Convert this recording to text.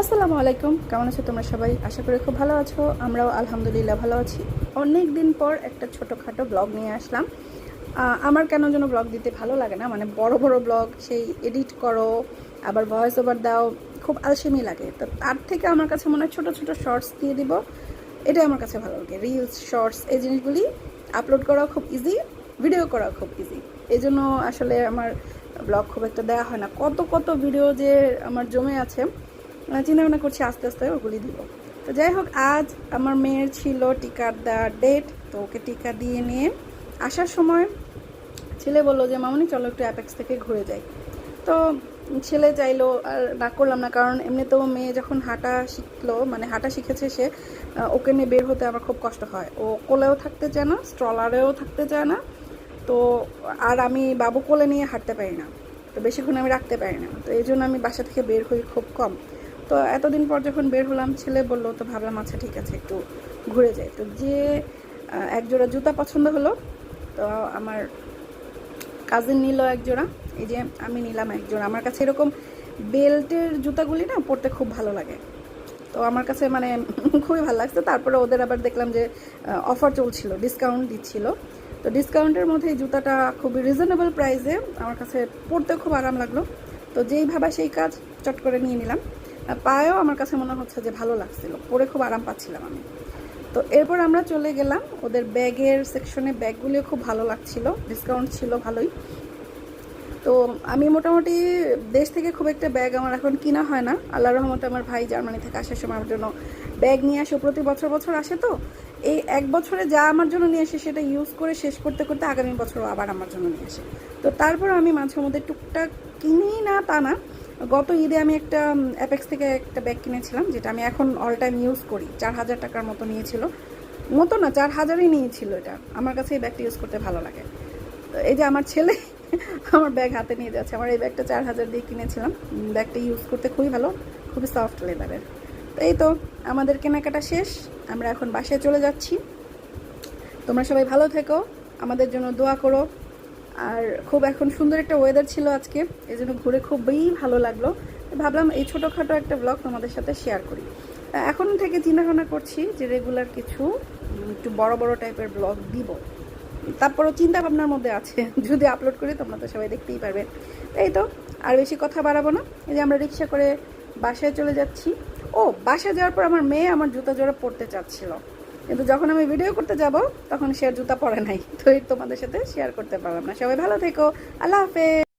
আসসালামু আলাইকুম। কেমন আছো তোমরা সবাই? আশা করি খুব ভালো আছো। আমরাও আলহামদুলিল্লাহ ভালো আছি। অনেক দিন পর একটা ছোটোখাটো ব্লগ নিয়ে আসলাম। আমার কেন যেন ব্লগ দিতে ভালো লাগে না মানে বড় বড় ব্লগ, সেই এডিট করো, আবার ভয়েস ওভার দাও, খুব আলসেমি লাগে। তো তার থেকে আমার কাছে মনে হয় ছোটো ছোটো শর্টস দিয়ে দিব। এটাই আমার কাছে ভালো লাগে। রিলস শর্টস এই জিনিসগুলি আপলোড করাও খুব ইজি ভিডিও করাও খুব ইজি এই জন্য আসলে আমার ব্লগ খুব একটা দেওয়া হয় না। কত কত ভিডিও যে আমার জমে আছে চিন্তা ভাবনা করছি আস্তে আস্তে ওগুলি দিব। তো যাই হোক, আজ আমার মেয়ের ছিল টিকার দেওয়ার ডেট তো ওকে টিকা দিয়ে নিয়ে আসার সময় ছেলে বলল যে, মামনি, চলো একটু অ্যাপেক্স থেকে ঘুরে যাই। তো ছেলে চাইলো, আর না করলাম না, কারণ এমনিতেও মেয়ে যখন হাঁটা শিখলো মানে হাঁটা শিখেছে সে ওকে নিয়ে বের হতে আমার খুব কষ্ট হয়। ও কোলেও থাকতে চায় না স্ট্রলারেও থাকতে চায় না, তো আর আমি বাবু কোলে নিয়ে হাঁটতে পারি না, তো বেশিক্ষণ আমি রাখতে পারি না। তো এই জন্য আমি বাসা থেকে বের হই খুব কম। তো এতদিন পর যখন বের হলাম ছেলে বলল তো ভাবলাম আচ্ছা ঠিক আছে একটু ঘুরে যাই। তো যে আহ, এক জোড়া জুতা পছন্দ হলো তো আমার কাজিন নিল এক জোড়া এই যে আমি নিলাম এক জোড়া আমার কাছে এরকম বেল্টের জুতাগুলি না পরতে খুব ভালো লাগে। তো আমার কাছে মানে খুবই ভালো লাগছে। তারপরে ওদের আবার দেখলাম যে অফার চলছিল ডিসকাউন্ট দিচ্ছিল। তো ডিসকাউন্টের মধ্যে এই জুতাটা খুবই রিজনেবল প্রাইসে আমার কাছে পরতে খুব আরাম লাগল। তো যেই ভাবা সেই কাজ চট করে নিয়ে নিলাম। পায়েও আমার কাছে মনে হচ্ছে যে ভালো লাগছিল। পরে খুব আরাম পাচ্ছিলাম আমি। তো এরপর আমরা চলে গেলাম। ওদের ব্যাগের সেকশনে ব্যাগগুলিও খুব ভালো লাগছিল। ডিসকাউন্ট ছিল ভালোই। তো আমি মোটামুটি দেশ থেকে খুব একটা ব্যাগ আমার এখন কিনা হয় না। আল্লাহ রহমতে আমার ভাই জার্মানি থেকে আসার সময় আমার জন্য ব্যাগ নিয়ে আসে। প্রতি বছর বছর আসে তো। এই এক বছরে যা আমার জন্য নিয়ে আসে সেটা ইউজ করে শেষ করতে করতে আগামী বছরও আবার আমার জন্য নিয়ে আসে। তো তারপর আমি মাঝে মধ্যে টুকটাক কিনি না তা না। গত ঈদে আমি একটা অ্যাপেক্স থেকে একটা ব্যাগ কিনেছিলাম, যেটা আমি এখন অল টাইম ইউজ করি। চার হাজার টাকার মতো নিয়েছিল। মতো না, চার হাজারই নিয়েছিল এটা। আমার কাছে এই ব্যাগটা ইউজ করতে ভালো লাগে। এই যে আমার ছেলে, আমার ব্যাগ হাতে নিয়ে যাচ্ছে। আমার এই ব্যাগটা চার হাজার দিয়ে কিনেছিলাম। ব্যাগটা ইউজ করতে খুবই ভালো, খুবই সফট লেদারের তো এই তো, আমাদের কেনাকাটা শেষ। আমরা এখন বাসায় চলে যাচ্ছি। তোমরা সবাই ভালো থেকো। আমাদের জন্য দোয়া করো। আর খুব এখন সুন্দর একটা ওয়েদার ছিল আজকে এই জন্য ঘুরে খুবই ভালো লাগল। ভাবলাম এই ছোটোখাটো একটা ব্লগ তোমাদের সাথে শেয়ার করি। এখন থেকে চিন্তা ভাবনা করছি যে রেগুলার কিছু একটু বড় বড় টাইপের ব্লগ দিব। তারপরও চিন্তা ভাবনার মধ্যে আছে, যদি আপলোড করি তোমরা তো সবাই দেখতেই পারবে। এই তো, আর বেশি কথা বাড়াবো না। এই যে আমরা রিক্সা করে বাসায় চলে যাচ্ছি। ও, বাসায় যাওয়ার পর আমার মেয়ে আমার জুতা জোড়া পরতে চাচ্ছিল। কিন্তু যখন আমি ভিডিও করতে যাব, তখন সে জুতা পরে নাই। তো তোমাদের সাথে শেয়ার করতে পারলাম না। সবাই ভালো থেকো। আল্লাহ হাফেজ।